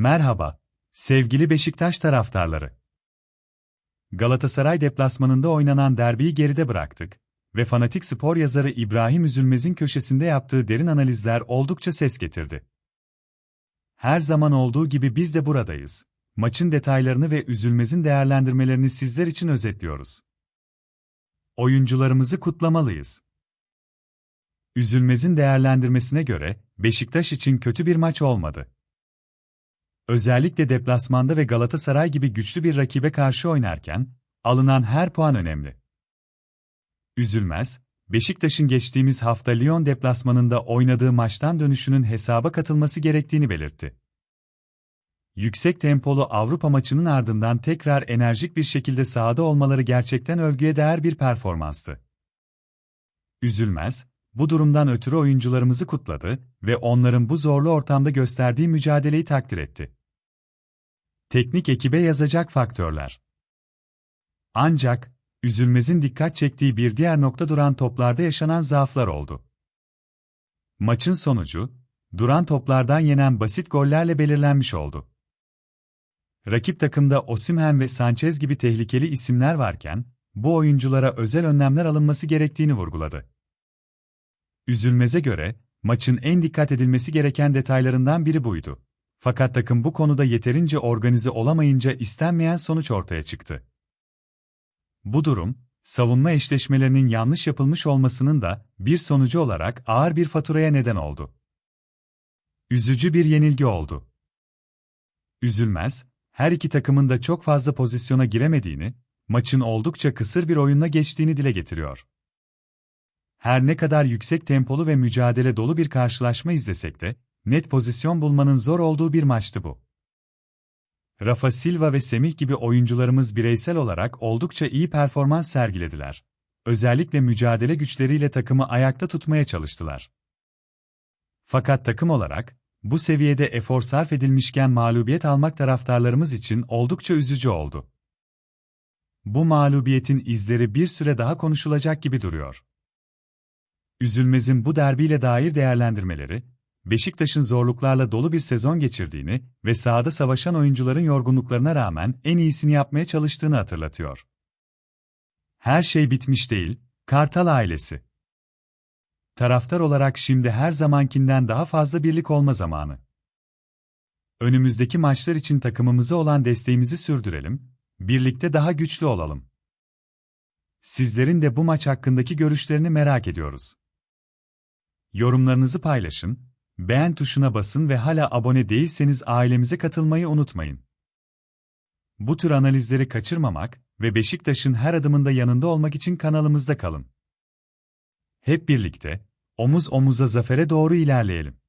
Merhaba, sevgili Beşiktaş taraftarları. Galatasaray deplasmanında oynanan derbiyi geride bıraktık ve fanatik spor yazarı İbrahim Üzülmez'in köşesinde yaptığı derin analizler oldukça ses getirdi. Her zaman olduğu gibi biz de buradayız. Maçın detaylarını ve Üzülmez'in değerlendirmelerini sizler için özetliyoruz. Oyuncularımızı kutlamalıyız. Üzülmez'in değerlendirmesine göre Beşiktaş için kötü bir maç olmadı. Özellikle deplasmanda ve Galatasaray gibi güçlü bir rakibe karşı oynarken, alınan her puan önemli. Üzülmez, Beşiktaş'ın geçtiğimiz hafta Lyon deplasmanında oynadığı maçtan dönüşünün hesaba katılması gerektiğini belirtti. Yüksek tempolu Avrupa maçının ardından tekrar enerjik bir şekilde sahada olmaları gerçekten övgüye değer bir performanstı. Üzülmez, bu durumdan ötürü oyuncularımızı kutladı ve onların bu zorlu ortamda gösterdiği mücadeleyi takdir etti. Teknik ekibe yazacak faktörler. Ancak, Üzülmez'in dikkat çektiği bir diğer nokta duran toplarda yaşanan zaaflar oldu. Maçın sonucu, duran toplardan yenen basit gollerle belirlenmiş oldu. Rakip takımda Osimhen ve Sanchez gibi tehlikeli isimler varken, bu oyunculara özel önlemler alınması gerektiğini vurguladı. Üzülmez'e göre, maçın en dikkat edilmesi gereken detaylarından biri buydu. Fakat takım bu konuda yeterince organize olamayınca istenmeyen sonuç ortaya çıktı. Bu durum, savunma eşleşmelerinin yanlış yapılmış olmasının da bir sonucu olarak ağır bir faturaya neden oldu. Üzücü bir yenilgi oldu. Üzülmez, her iki takımın da çok fazla pozisyona giremediğini, maçın oldukça kısır bir oyunla geçtiğini dile getiriyor. Her ne kadar yüksek tempolu ve mücadele dolu bir karşılaşma izlesek de, net pozisyon bulmanın zor olduğu bir maçtı bu. Rafa Silva ve Semih gibi oyuncularımız bireysel olarak oldukça iyi performans sergilediler. Özellikle mücadele güçleriyle takımı ayakta tutmaya çalıştılar. Fakat takım olarak, bu seviyede efor sarf edilmişken mağlubiyet almak taraftarlarımız için oldukça üzücü oldu. Bu mağlubiyetin izleri bir süre daha konuşulacak gibi duruyor. Üzülmez'in bu derbiyle dair değerlendirmeleri, Beşiktaş'ın zorluklarla dolu bir sezon geçirdiğini ve sahada savaşan oyuncuların yorgunluklarına rağmen en iyisini yapmaya çalıştığını hatırlatıyor. Her şey bitmiş değil, Kartal ailesi. Taraftar olarak şimdi her zamankinden daha fazla birlik olma zamanı. Önümüzdeki maçlar için takımımıza olan desteğimizi sürdürelim, birlikte daha güçlü olalım. Sizlerin de bu maç hakkındaki görüşlerini merak ediyoruz. Yorumlarınızı paylaşın, beğen tuşuna basın ve hala abone değilseniz ailemize katılmayı unutmayın. Bu tür analizleri kaçırmamak ve Beşiktaş'ın her adımında yanında olmak için kanalımızda kalın. Hep birlikte, omuz omuza zafere doğru ilerleyelim.